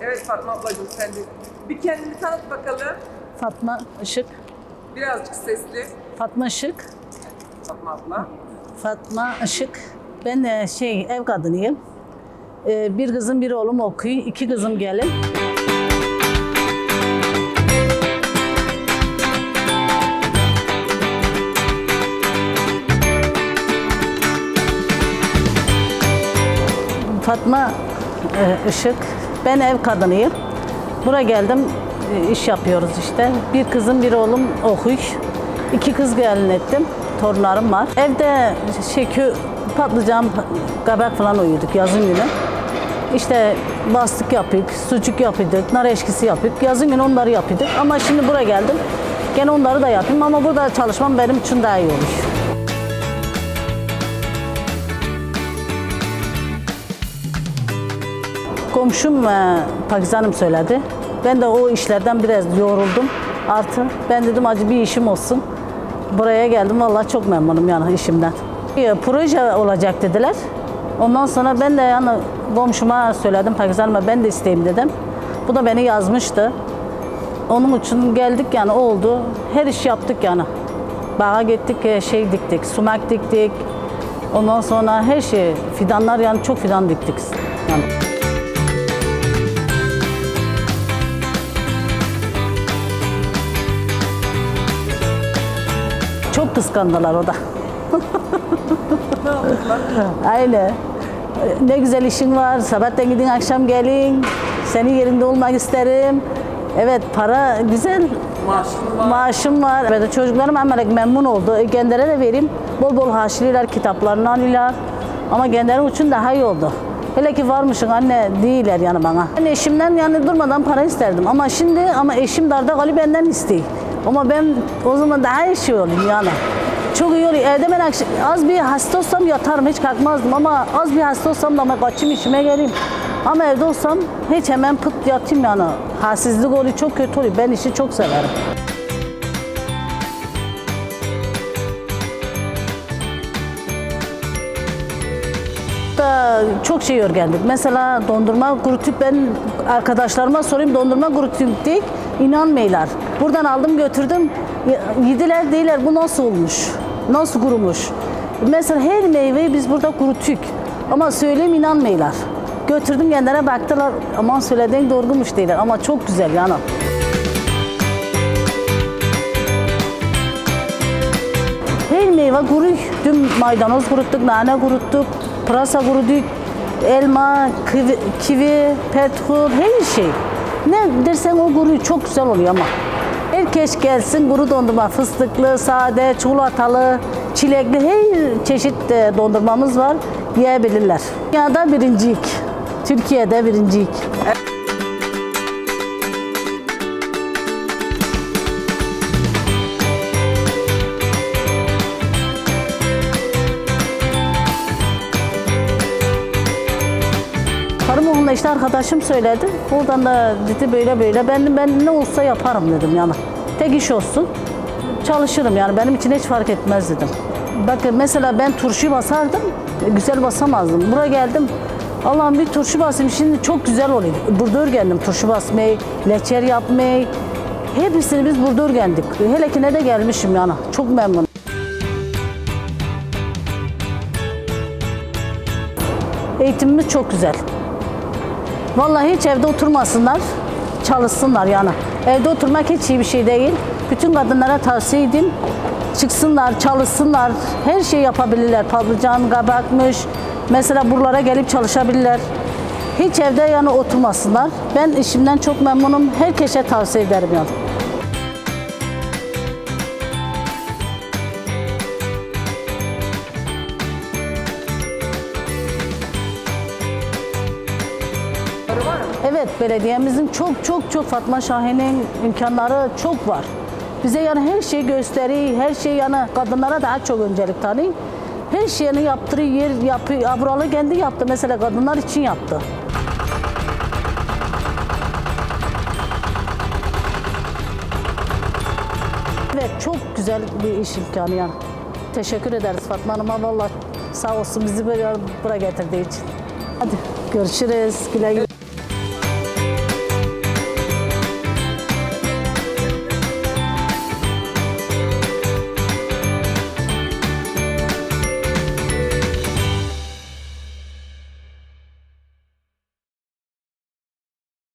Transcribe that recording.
Evet Fatma ablacığım sen de. Bir kendini tanıt bakalım. Fatma Işık. Birazcık sesli. Fatma Işık. Fatma abla. Fatma Işık. Ben de şey ev kadınıyım. Ee, bir kızım bir oğlum okuyor. iki kızım gelin. Fatma e, Işık. Ben ev kadınıyım. Buraya geldim, e, iş yapıyoruz işte. Bir kızım, bir oğlum okuyor. İki kız gelin ettim. Torunlarım var. Evde şekü, patlıcan, kabak falan uyuduk yazın günü. İşte bastık yapıyorduk, sucuk yapıyorduk, nar eşkisi yapıyorduk. Yazın günü onları yapıyorduk. Ama şimdi buraya geldim. Gene onları da yapayım ama burada çalışmam benim için daha iyi olur. Komşum e, Pakistan'ım söyledi. Ben de o işlerden biraz yoruldum. Artı ben dedim acı bir işim olsun. Buraya geldim vallahi çok memnunum yani işimden. E, Proje olacak dediler. Ondan sonra ben de yani komşuma söyledim Pakistan'ıma ben de isteyeyim dedim. Bu da beni yazmıştı. Onun için geldik yani oldu. Her iş yaptık yani. Bağa gittik, e, şey diktik, sumak diktik. Ondan sonra her şey, fidanlar yani çok fidan diktik. Yani. Çok kıskandılar o da. Aynen. Ne güzel işin var. Sabahtan gidin akşam gelin. Senin yerinde olmak isterim. Evet para güzel. Maaşın var. Maaşım var. Evet, çocuklarım hemen memnun oldu. E, Kendilere de vereyim. Bol bol haşliler, kitaplarını alıyorlar. Ama kendileri için daha iyi oldu. Hele ki varmışın anne değiller yani bana. Ben eşimden yani durmadan para isterdim. Ama şimdi ama eşim darda kalı benden istiyor. Ama ben o zaman daha iyi şey olayım yani. Çok iyi oluyor. Evde ben az bir hasta olsam yatarım hiç kalkmazdım ama az bir hasta olsam da ben kaçayım işime geleyim. Ama evde olsam hiç hemen pıt yatayım yani. Halsizlik oluyor çok kötü oluyor. Ben işi çok severim. Da çok şey öğrendik. Mesela dondurma kurutup ben arkadaşlarıma sorayım dondurma kurutup diye inanmıyorlar. Buradan aldım götürdüm yediler değiller bu nasıl olmuş? Nasıl kurumuş? Mesela her meyveyi biz burada kuruttuk ama söyleyeyim inanmıyorlar. Götürdüm kendilerine baktılar aman söylediğin doğruymuş değiller ama çok güzel yani. Her meyve kuruyuk. Dün maydanoz kuruttuk, nane kuruttuk, pırasa kuruduk, elma, kivi, kivi petkul, her şey. Ne dersen o kuruyor, çok güzel oluyor ama. Herkes gelsin kuru dondurma, fıstıklı, sade, çikolatalı, çilekli her çeşit e, dondurmamız var. Yiyebilirler. Dünyada birinciyik. Türkiye'de birinciyik. Tarım okulunda işte arkadaşım söyledi. Oradan da dedi böyle böyle. Ben, ben ne olsa yaparım dedim yani. Tek iş olsun. Çalışırım yani benim için hiç fark etmez dedim. Bakın mesela ben turşu basardım. e, Güzel basamazdım. Buraya geldim. Allah'ım bir turşu basayım şimdi çok güzel oluyor. Burada öğrendim turşu basmayı, leçer yapmayı. Hepsini biz burada öğrendik. Hele ki ne de gelmişim yani. Çok memnunum. Eğitimimiz çok güzel. Vallahi hiç evde oturmasınlar, çalışsınlar yani. Evde oturmak hiç iyi bir şey değil. Bütün kadınlara tavsiye edeyim. Çıksınlar, çalışsınlar, her şeyi yapabilirler. Patlıcan, kabakmış. Mesela buralara gelip çalışabilirler. Hiç evde yani oturmasınlar. Ben işimden çok memnunum. Herkese tavsiye ederim yani. Evet, belediyemizin çok çok çok Fatma Şahin'in imkanları çok var. Bize yani her şeyi gösteriyor, her şey yani kadınlara daha çok öncelik tanıyor. Her şeyini yaptırıyor, yer yapıyor. Avralı kendi yaptı mesela kadınlar için yaptı. Evet, çok güzel bir iş imkanı yani. Teşekkür ederiz Fatma Hanım'a. Vallahi sağ olsun bizi böyle buraya getirdiği için. Hadi görüşürüz. Güle güle.